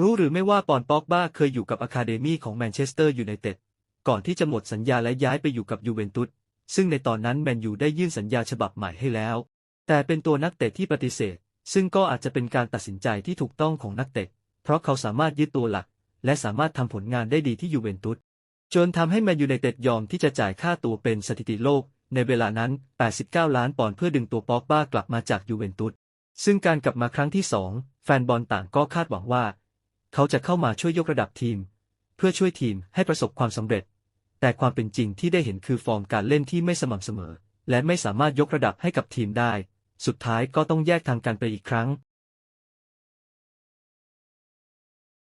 รู้หรือไม่ว่าปอนป็อกบ้าเคยอยู่กับอะคาเดมี่ของแมนเชสเตอร์ยูไนเต็ดก่อนที่จะหมดสัญญาและย้ายไปอยู่กับยูเวนตุสซึ่งในตอนนั้นแมนยูได้ยื่นสัญญาฉบับใหม่ให้แล้ว แต่เป็นตัวนักเตะที่ปฏิเสธ ซึ่งก็อาจจะเป็นการตัดสินใจที่ถูกต้องของนักเตะ เพราะเขาสามารถยึดตัวหลัก และสามารถทำผลงานได้ดีที่ยูเวนตุสจนทำให้แมนยูไนเต็ดยอมที่จะจ่ายค่าตัวเป็นสถิติโลก ในเวลานั้น 89 ล้านปอนด์เพื่อดึงตัวปอกบ้ากลับมาจากยูเวนตุสซึ่งการกลับมาครั้งที่สองแฟนบอลต่างก็คาดหวังว่า เขาจะเข้ามาช่วยยกระดับทีม เพื่อช่วยทีมให้ประสบความสำเร็จ แต่ความเป็นจริงที่ได้เห็นคือฟอร์มการเล่นที่ไม่สม่ำเสมอ และไม่สามารถยกระดับให้กับทีมได้ สุดท้ายก็ต้องแยกทางกันไปอีกครั้ง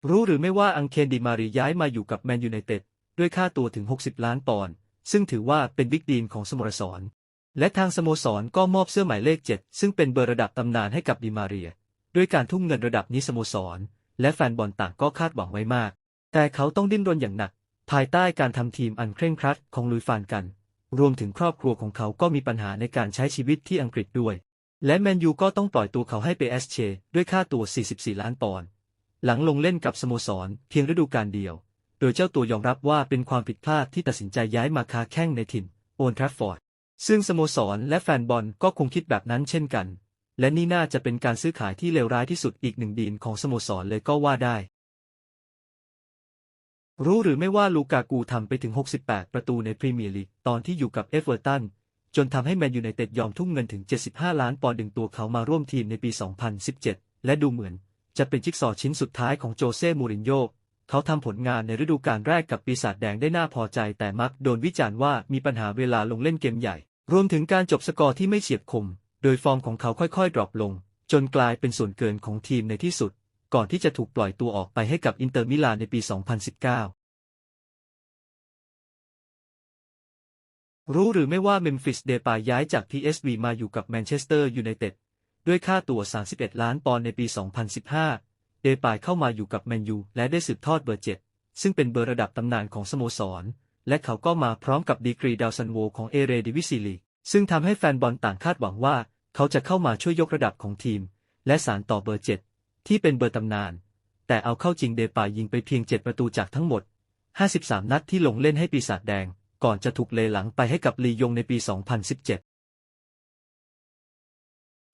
รู้หรือไม่ว่าอังเคนดิมารีย้ายมาอยู่กับแมนยูไนเต็ดด้วยค่าตัวถึง 60 ล้านปอนด์ซึ่งถือว่าเป็นบิ๊กดีลของสโมสร และทางสโมสรก็มอบเสื้อหมายเลข 7 ซึ่งเป็นเบอร์ระดับตำนานให้กับดิมาเรีย ด้วยการทุ่มเงินระดับนี้สโมสร และแฟนบอลต่างก็คาดหวังไว้มาก แต่เขาต้องดิ้นรนอย่างหนัก ภายใต้การทำทีมอันเคร่งครัดของลุยฟานกัน รวมถึงครอบครัวของเขาก็มีปัญหาในการใช้ชีวิตที่อังกฤษด้วย และแมนยูก็ต้องปล่อยตัวเขาให้ไปเอสเชด้วยค่าตัว 44 ล้านปอนด์หลังลงเล่นกับสโมสรเพียงฤดูกาลเดียว โดยเจ้าตัวยอมรับว่าเป็นความผิดพลาดที่ตัดสินใจย้ายมาค้าแข้งในถิ่นโอนทรัฟฟอร์ดซึ่งสโมสรและแฟนบอลก็คงคิดแบบนั้นเช่นกัน และนี่น่าจะเป็นการซื้อขายที่เลวร้ายที่สุดอีกหนึ่งดีนของสโมสรเลยก็ว่าได้ รู้หรือไม่ว่าลูกากูทำไปถึง 68 ประตูในพรีเมียร์ลีกตอนที่อยู่กับเอฟเวอร์ตันจนทำให้แมนยูไนเต็ดยอมทุ่มเงินถึง 75 ล้านปอนด์ดึงตัวเขามาร่วมทีมในปี 2017 และดูเหมือนจะเป็นจิ๊กซอชิ้นสุดท้ายของโจเซ่ มูรินโญ่เขาทำผลงานในฤดูกาลแรกกับปีศาจแดงได้น่าพอใจ แต่มักโดนวิจารณ์ว่ามีปัญหาเวลาลงเล่นเกมใหญ่ รวมถึงการจบสกอร์ที่ไม่เฉียบคม โดยฟอร์มของเขาค่อยๆ ดรอปลง จนกลายเป็นส่วนเกินของทีมในที่สุด ก่อนที่จะถูกปล่อยตัวออกไปให้กับอินเตอร์มิลานในปี 2019รู้หรือไม่ว่าเมมฟิสเดปายย้ายจาก PSV มาอยู่กับแมนเชสเตอร์ยูไนเต็ดด้วยค่าตัว 31 ล้านปอนด์ในปี 2015 เดปายเข้ามาอยู่กับแมนยูและได้สืบทอดเบอร์เจ็ดซึ่งเป็นเบอร์ระดับตำนานของสโมสร และเขาก็มาพร้อมกับดีกรีดาวซันโวของเอเรดิวิซีลีซึ่งทำให้แฟนบอลต่างคาดหวังว่า เขาจะเข้ามาช่วยยกระดับของทีม และสานต่อเบอร์เจ็ดที่เป็นเบอร์ตำนาน แต่เอาเข้าจริงเดปายิงไปเพียง7ประตูจากทั้งหมด 53 นัดที่ลงเล่นให้ปีศาจแดง ก่อนจะถูกเลหลังไปให้กับลียงในปี 2017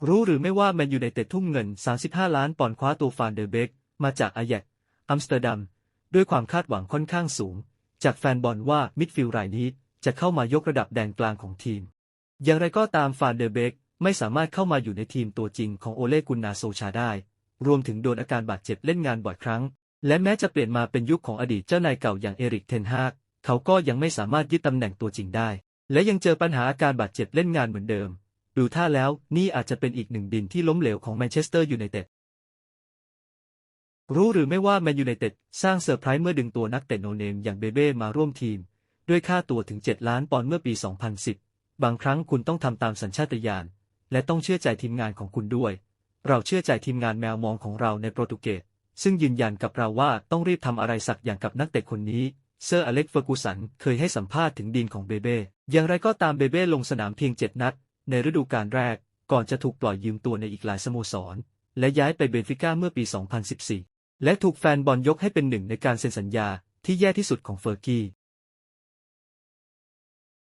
รู้หรือไม่ว่าแมนยูไนเต็ดทุ่มเงิน 35 ล้านปอนด์คว้าตัวฟานเดอร์เบกมาจากอาแยกอัมสเตอร์ดัม ด้วยความคาดหวังค่อนข้างสูง จากแฟนบอลว่ามิดฟิลด์รายนี้จะเข้ามายกระดับแดนกลางของทีม อย่างไรก็ตามฟานเดอร์เบก ไม่สามารถเข้ามาอยู่ในทีมตัวจริงของโอเลกุนนาโซชาได้ รวมถึงโดนอาการบาดเจ็บเล่นงานบ่อยครั้ง และแม้จะเปลี่ยนมาเป็นยุคของอดีตเจ้านายเก่าอย่างเอริกเทนฮากเขาก็ยังไม่สามารถยึดตำแหน่งตัวจริงได้ และยังเจอปัญหาอาการบาดเจ็บเล่นงานเหมือนเดิม ดูท่าแล้วนี่อาจจะเป็นอีกหนึ่งดินที่ล้มเหลวของแมนเชสเตอร์ยูไนเต็ดรู้หรือไม่ว่าแมนยูไนเต็ดสร้างเซอร์ไพรส์เมื่อดึงตัวนักเตะโนเนมอย่างเบเบ้มาร่วมทีม ด้วยค่าตัวถึง 7 ล้านปอนด์เมื่อปี 2010 บางครั้งคุณต้องทำตามสัญชาตญาณ และต้องเชื่อใจทีมงานของคุณด้วย เราเชื่อใจทีมงานแมวมองของเราในโปรตุเกส ซึ่งยืนยันกับเราว่าต้องรีบทำอะไรสักอย่างกับนักเตะคนนี้ เซอร์อเล็กเฟอร์กูสันเคยให้สัมภาษณ์ถึงดีนของเบเบ้ อย่างไรก็ตามเบเบ้ลงสนามเพียง7นัด ในฤดูกาลแรก ก่อนจะถูกปล่อยยืมตัวในอีกหลายสโมสร และย้ายไปเบนฟิก้าเมื่อปี 2014 และถูกแฟนบอลยกให้เป็นหนึ่งในการเซ็นสัญญาที่แย่ที่สุดของเฟอร์กี้